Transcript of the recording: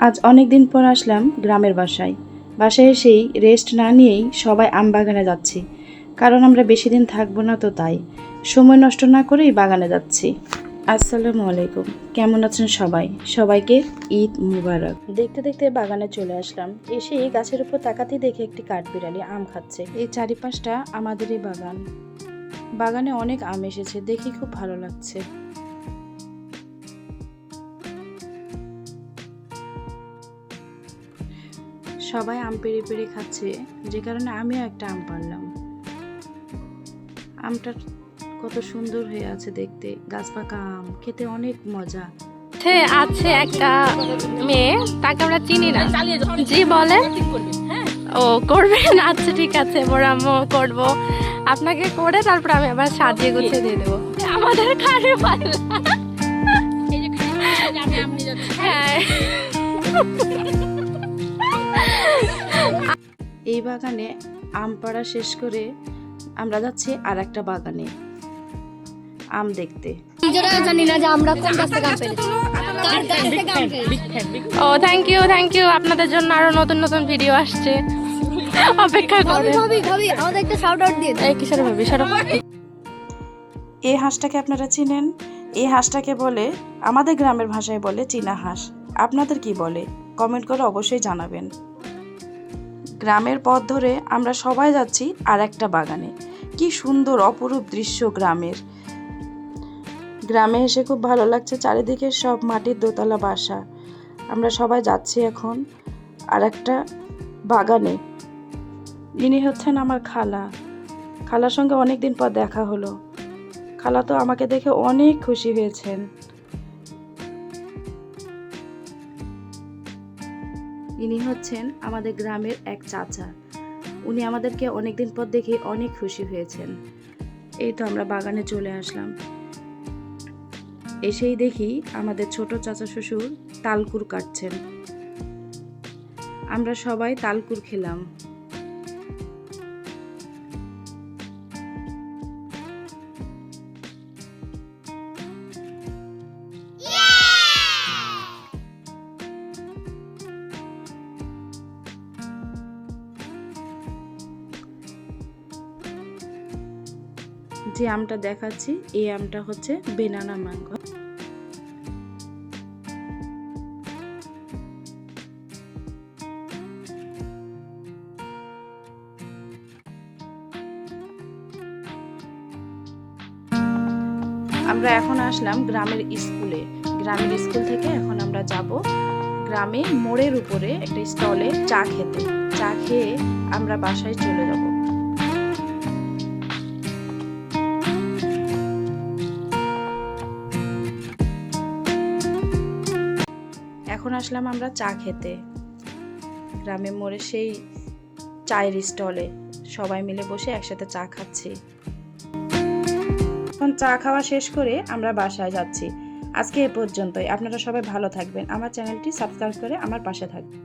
আজ অনেক দিন পর আসলাম গ্রামের বাসায়। বাসায় এসেই রেস্ট না নিয়েই সবাই আম বাগানে যাচ্ছি। কারণ আমরা বেশি দিন থাকব না তো তাই। সময় নষ্ট না করেই বাগানে যাচ্ছি। আসসালামু আলাইকুম। কেমন আছেন সবাই? সবাইকে ঈদ মুবারক। দেখতে দেখতে বাগানে চলে আসলাম। এসে গাছের উপর তাকাতেই দেখে একটি কাঠবিড়ালি আম খাচ্ছে। এই চারিপাশটা আমাদেরই বাগান। বাগানে অনেক আম এসেছে। দেখে খুব ভালো লাগছে। সবাই আম পেড়ে পেড়ে খাচ্ছে যে কারণে আমিও একটা আম পারলাম আমটা কত সুন্দর হয়ে আছে দেখতে গাছ পাকা আম খেতে অনেক মজা। আছে আছে একটা মেয়ে তাকে আমরা চিনি না। জি বলে? ও করবেন আচ্ছা ঠিক আছে মোর আম্মু করব। আপনাকে করে তারপর আমি আবার সাজিয়ে গুছিয়ে দিয়ে দেবো। আমাদের খারে পাল্লা হ্যাঁ। এই বাগানে আম পাড়া শেষ করে আমরা যাচ্ছি আর একটা বাগানে আম দেখতে। নিজেরা জানি না যে আমরা কোন গাছ থেকে আম ও থ্যাংক ইউ থ্যাংক ইউ আপনাদের জন্য আরও নতুন নতুন ভিডিও আসছে। অপেক্ষা করে ভাবি ভাবি আমাদের একটা শাউট আউট দিয়ে দাও এই ভাবি এই হাঁসটাকে আপনারা চিনেন? এই হাঁসটাকে বলে আমাদের গ্রামের ভাষায় বলে চীনা হাঁস। আপনাদের কি বলে? কমেন্ট করে অবশ্যই জানাবেন। গ্রামের পথ ধরে আমরা সবাই যাচ্ছি আর একটা বাগানে। কি সুন্দর অপরূপ দৃশ্য গ্রামের। গ্রামে এসে খুব ভালো লাগছে চারিদিকে সব মাটির দোতলা বাসা। আমরা সবাই যাচ্ছি এখন আর একটা বাগানে। ইনি হচ্ছেন আমার খালা। খালার সঙ্গে অনেক দিন পর দেখা হলো। খালা তো আমাকে দেখে অনেক খুশি হয়েছেন। ইনি হচ্ছেন আমাদের গ্রামের এক চাচা। উনি আমাদেরকে অনেকদিন পর দেখে অনেক খুশি হয়েছেন। এই তো আমরা বাগানে চলে আসলাম। এসেই দেখি আমাদের ছোট চাচা শ্বশুর তালকুর কাটছেন। আমরা সবাই তালকুর খেলাম। যে আমটা দেখাচ্ছি, এই আমটা হচ্ছে বেনানা ম্যাঙ্গো। আমরা এখন আসলাম গ্রামের স্কুলে। গ্রামের স্কুল থেকে এখন আমরা যাব গ্রামে মোড়ের উপরে একটা স্টলে চা খেতে। চা খেয়ে আমরা বাসায় চলে যাব। এখন আসলাম আমরা চা খেতে। গ্রামে মোড়ে সেই চায়ের স্টলে সবাই মিলে বসে একসাথে চা খাচ্ছি। এখন চা খাওয়া শেষ করে আমরা বাসায় যাচ্ছি। আজকে এ পর্যন্তই। আপনারা সবাই ভালো থাকবেন। আমার চ্যানেলটি সাবস্ক্রাইব করে আমার পাশে থাকবেন।